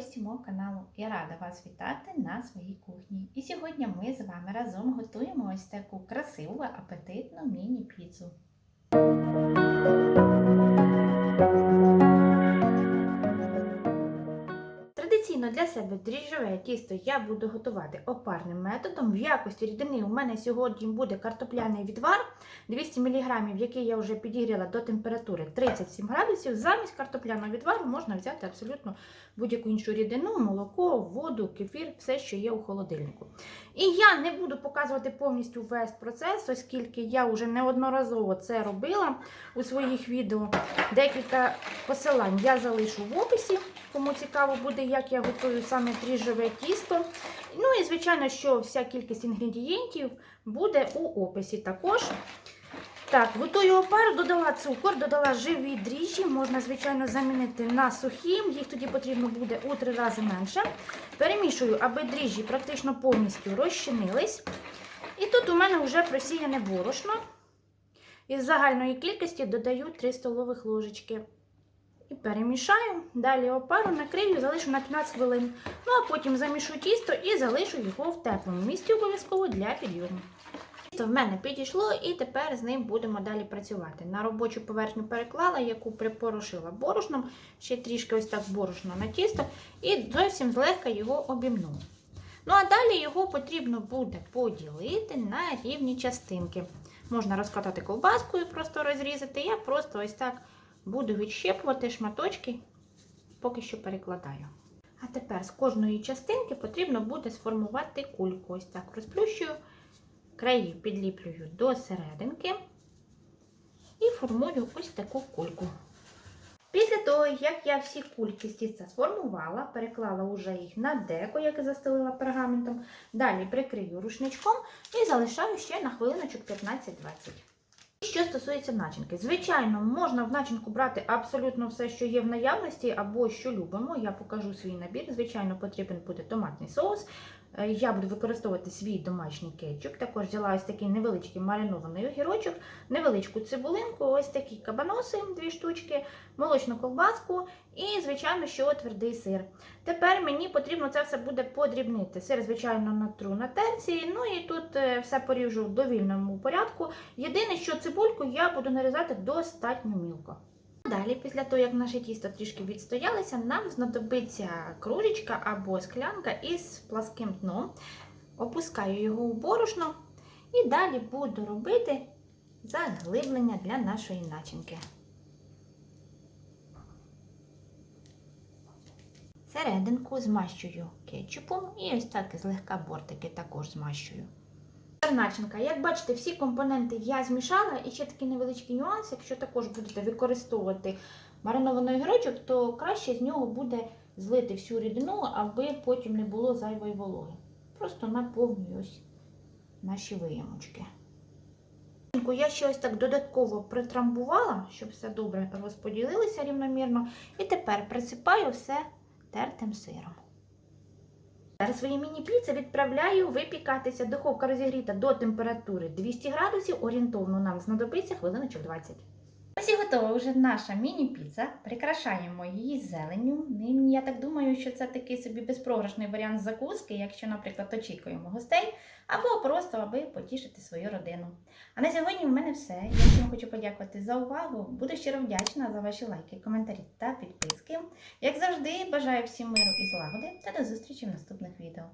гості мого каналу. Я рада вас вітати на своїй кухні. І сьогодні ми з вами разом готуємо ось таку красиву, апетитну міні-піцу. Себе дріжджове тісто я буду готувати опарним методом. В якості рідини у мене сьогодні буде картопляний відвар 200 мг, який я вже підігріла до температури 37 градусів. Замість картопляного відвару можна взяти абсолютно будь-яку іншу рідину, молоко, воду, кефір, все, що є у холодильнику. І я не буду показувати повністю весь процес, оскільки я вже неодноразово це робила у своїх відео. Декілька посилань я залишу в описі, кому цікаво буде, як я готую саме дріжджове тісто. Ну і, звичайно, що вся кількість інгредієнтів буде у описі також. Так, готую опару, додала цукор, додала живі дріжджі, можна, звичайно, замінити на сухі, їх тоді потрібно буде у три рази менше. Перемішую, аби дріжджі практично повністю розчинились. І тут у мене вже просіяне борошно. Із загальної кількості додаю 3 столових ложечки. І перемішаю. Далі опару накрию, залишу на 15 хвилин. Ну а потім замішу тісто і залишу його в теплому місці обов'язково для підйому. Тісто в мене підійшло, і тепер з ним будемо далі працювати. На робочу поверхню переклала, яку припорошила борошном, ще трішки ось так борошно на тісто, і зовсім злегка його обімну. Ну а далі його потрібно буде поділити на рівні частинки. Можна розкатати ковбаскою, просто розрізати. Я просто ось так буду відщепувати шматочки, поки що перекладаю. А тепер з кожної частинки потрібно буде сформувати кульку. Ось так розплющую, краї підліплюю до серединки і формую ось таку кульку. Після того, як я всі кульки з тіста сформувала, переклала уже їх на деко, яке застелила пергаментом. Далі прикрию рушничком і залишаю ще на хвилиночок 15-20. Що стосується начинки, звичайно, можна в начинку брати абсолютно все, що є в наявності, або що любимо. Я покажу свій набір. Звичайно, потрібен буде томатний соус. Е, Я буду використовувати свій домашній кетчуп. Також взяла ось такий невеличкий маринований огірочок, невеличку цибулинку, ось такі кабаноси, дві штучки, молочну колбаску і, звичайно, що твердий сир. Тепер мені потрібно це все буде подрібнити. Сир, звичайно, натру на терці. Ну і тут е, все поріжу в довільному порядку. Єдине, що цибульку я буду нарізати достатньо мілко. Далі, після того, як наше тісто трішки відстоялося, нам знадобиться кружечка або склянка із пласким дном. Опускаю його у борошно і далі буду робити заглиблення для нашої начинки. Серединку змащую кетчупом і ось так злегка бортики також змащую. Начинка. Як бачите, всі компоненти я змішала, і ще такий невеличкий нюанс, якщо також будете використовувати маринований огірочок, то краще з нього буде злити всю рідину, аби потім не було зайвої вологи. Просто наповнюю наші виємочки. Я ще ось так додатково притрамбувала, щоб все добре розподілилося рівномірно. І тепер присипаю все тертим сиром. Зараз свої міні-піци відправляю випікатися. Духовка розігріта до температури 200 градусів. Орієнтовно нам знадобиться хвилиночок 20. Ось і готова вже наша міні-піца. Прикрашаємо її зеленню. Нині я так думаю, що це такий собі безпрограшний варіант закуски, якщо, наприклад, очікуємо гостей, або просто аби потішити свою родину. А на сьогодні в мене все. Я всім хочу подякувати за увагу. Буду щиро вдячна за ваші лайки, коментарі та підписки. Як завжди, бажаю всім миру і злагоди та до зустрічі в наступних відео.